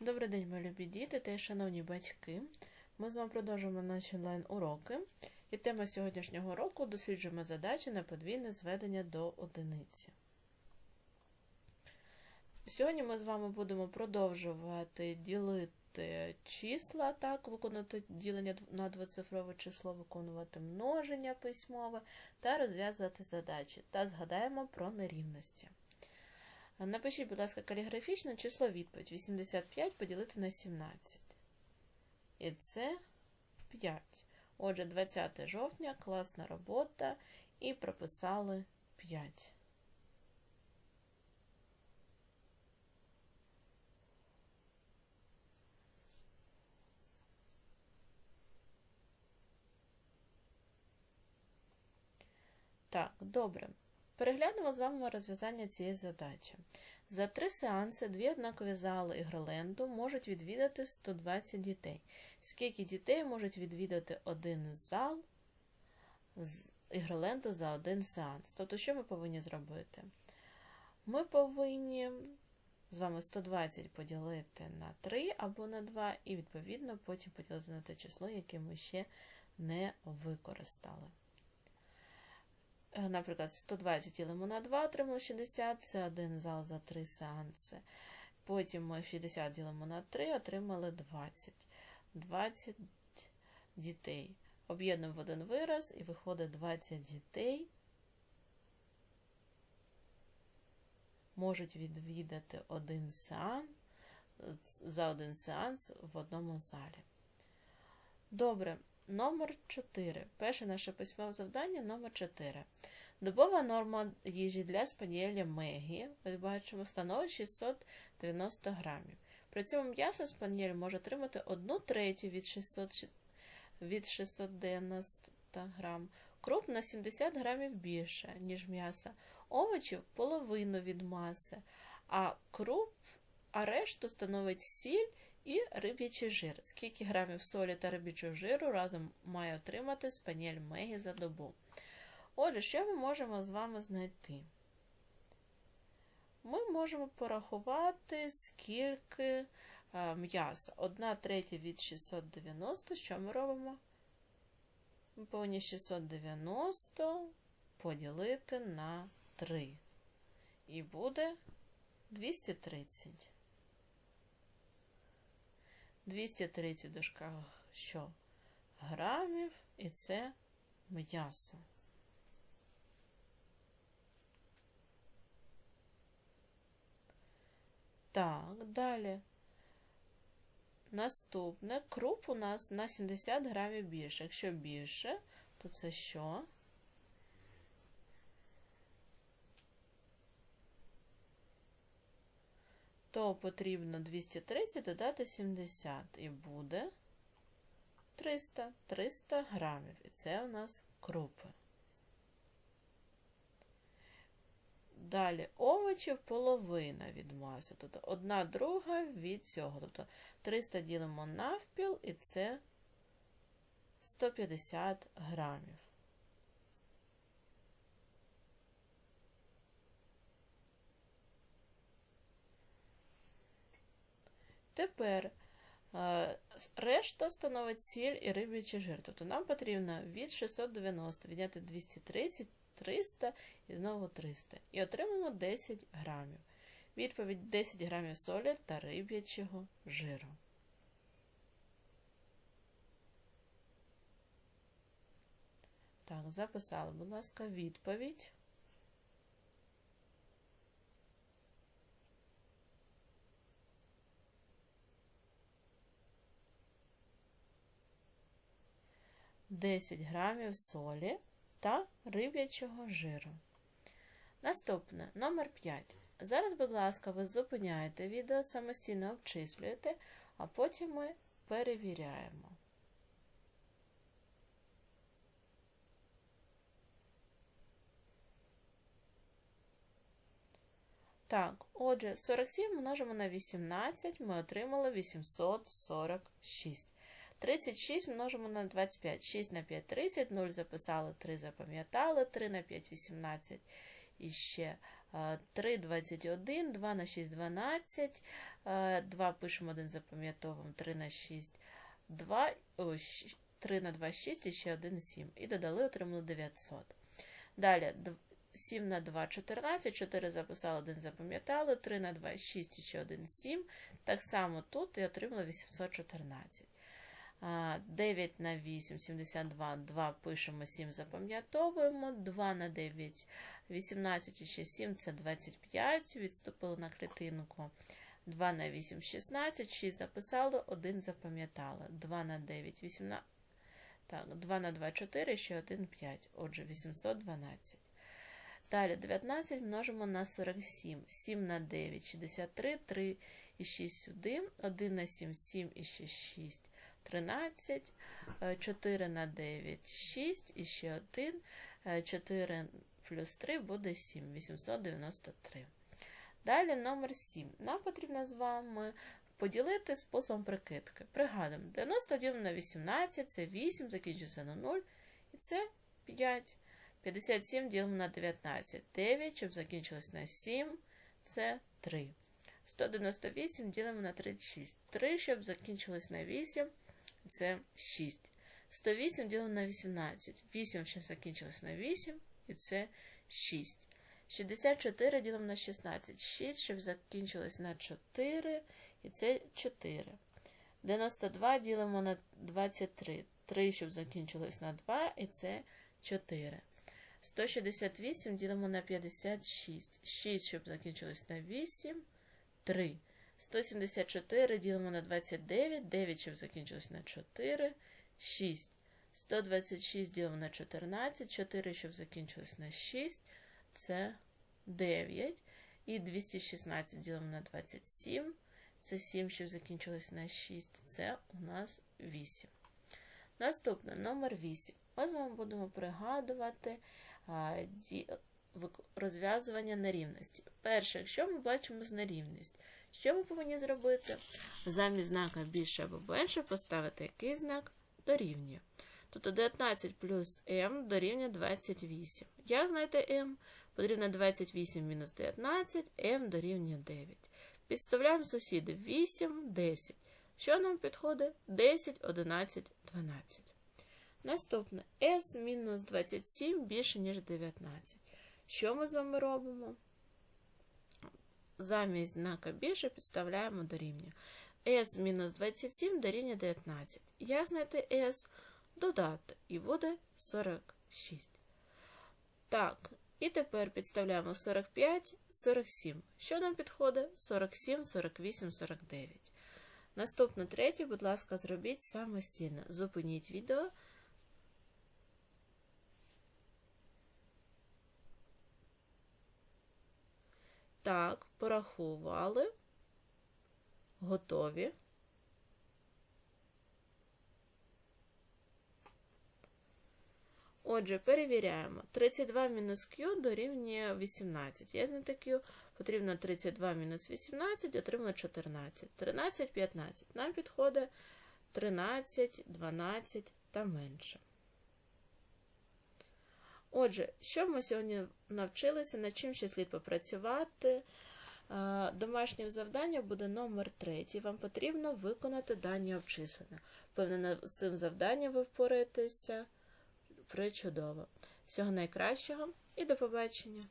Добрий день, мої любі діти та шановні батьки. Ми з вами продовжуємо наші онлайн-уроки. І тема сьогоднішнього уроку досліджуємо задачі на подвійне зведення до одиниці. Сьогодні ми з вами будемо продовжувати ділити числа, так, виконувати ділення на двоцифрове число, виконувати множення письмове та розв'язувати задачі. Та згадаємо про нерівності. Напишіть, будь ласка, каліграфічно число відповідь 85 поділити на 17. І це 5. Отже, 20 жовтня, класна робота, і прописали 5. Так, добре. Переглянемо з вами розв'язання цієї задачі. За три сеанси дві однакові зали Ігроленду можуть відвідати 120 дітей. Скільки дітей можуть відвідати один зал з Ігроленду за один сеанс? Тобто, що ми повинні зробити? Ми повинні з вами 120 поділити на 3 або на 2, і, відповідно, потім поділити на те число, яке ми ще не використали. Наприклад, 120 ділимо на 2, отримали 60, це один зал за 3 сеанси. Потім ми 60 ділимо на 3, отримали 20. 20 дітей. Об'єднуємо в один вираз і виходить 20 дітей. Можуть відвідати один сеанс за один сеанс в одному залі. Добре. Номер 4. Перше наше письмове завдання номер 4. Добова норма їжі для спанієля Мегі, ось бачимо, становить 690 грамів. При цьому м'ясо спанієль може отримати 1 третю від 600, від 690 грам, круп на 70 грамів більше, ніж м'ясо, овочів половину від маси, а круп, а решту становить сіль і риб'ячий жир. Скільки грамів солі та риб'ячого жиру разом має отримати спаніль Мегі за добу? Отже, що ми можемо з вами знайти? Ми можемо порахувати, скільки м'яса. Одна третя від 690. Що ми робимо? Ми повинні 690 поділити на 3. І буде 230. 230 в дужках що? Грамів, і це м'ясо. Так, далі. Наступне круп у нас на 70 грамів більше. Якщо більше, то це що? То потрібно 230 додати 70 і буде 300 300 грамів. І це у нас крупи. Далі овочів половина від маси, тобто одна друга від цього. Тобто 300 ділимо навпіл, і це 150 грамів. Тепер решта становить сіль і риб'ячий жир. Тобто нам потрібно від 690 відняти 230, 300 і знову 300. І отримаємо 10 грамів. Відповідь 10 грамів солі та риб'ячого жиру. Так, записали, будь ласка, відповідь. Десять грамів солі та риб'ячого жиру. Наступне номер 5. Зараз, будь ласка, ви зупиняєте відео, самостійно обчислюєте, а потім ми перевіряємо. Так, отже, 47 множимо на 18, ми отримали 846. 36 множимо на 25. 6 на 5 30, 0 записали, 3 запам'ятали, 3 на 5 18 і ще Е, 3, 21, 2 на 6, 12. Е, 2 пишемо 1 запам'ятовуємо, 3 на 6, 2, о, щ- 3 на 2, 6 і ще 1, 7. І додали, отримали 900. Далі 7 на 2, 14, 4 записали, 1 запам'ятали, 3 на 2, 6 і ще 1, 7. Так само тут і отримали 814. А, 9 на 8, 72, 2 пишемо, 7 запам'ятовуємо, 2 на 9, 18 і ще 7, це 25, відступили на клітинку. 2 на 8, 16, 6 записали, 1 запам'ятали. 2 на 9, 18, так, 2 на 2, 4, ще 1, 5. Отже, 812. Далі 19 множимо на 47. 7 на 9, 63, 3 і 6 сюди. 1 на 7, 7 і ще 6, 13. Е, 4 на 9, 6 і ще 1. 4 плюс 3 буде 7, 893. Далі номер 7. Нам потрібно з вами поділити способом прикидки. Пригадуємо, 90 ділимо на 18, це 8, закінчується на 0, і це 5. 57 ділимо на 19, 9, щоб закінчилось на 7, це 3. 198 ділимо на 36, 3, щоб закінчилось на 8, це 6. 108 ділимо на 18, 8, щоб закінчилось на 8, і це 6. 64 ділимо на 16, 6, щоб закінчилось на 4, і це 4. 92 ділимо на 23, 3, щоб закінчилось на 2, і це 4. 168 ділимо на 56, 6, щоб закінчилось на 8, 3. 174 ділимо на 29, 9, щоб закінчилось на 4, 6. 126 ділимо на 14, 4, щоб закінчилось на 6, це 9. І 216 ділимо на 27, це 7, щоб закінчилось на 6, це у нас 8. Наступне, номер 8. Ми з вами будемо пригадувати розв'язування нерівності. Перше, якщо ми бачимо з нерівність, що ми повинні зробити? Замість знака більше або менше поставити який знак дорівнює. Тобто 19 плюс m дорівнює 28. Як знайти m? Потрібно 28 мінус 19, m дорівнює 9. Підставляємо сусіди 8, 10. Що нам підходить? 10, 11, 12. Наступне s мінус 27 більше, ніж 19. Що ми з вами робимо? Замість знака більше підставляємо дорівнює. s мінус 27 дорівнює 19. Як знайти s? Додати. І буде 46. Так, і тепер підставляємо 45, 47. Що нам підходить? 47, 48, 49. Наступне третє, будь ласка, зробіть самостійно. Зупиніть відео. Так, порахували. Готові. Отже, перевіряємо. 32 мінус Q дорівнює 18. Я знайти Q. Потрібно 32 мінус 18, отримали 14. 13, 15. Нам підходить 13, 12 та менше. Отже, що ми сьогодні навчилися, над чим ще слід попрацювати? Е, Домашнє завдання буде номер 3. Вам потрібно виконати дані обчислення. Впевнена, з цим завданням ви впораєтеся причудово. Всього найкращого і до побачення!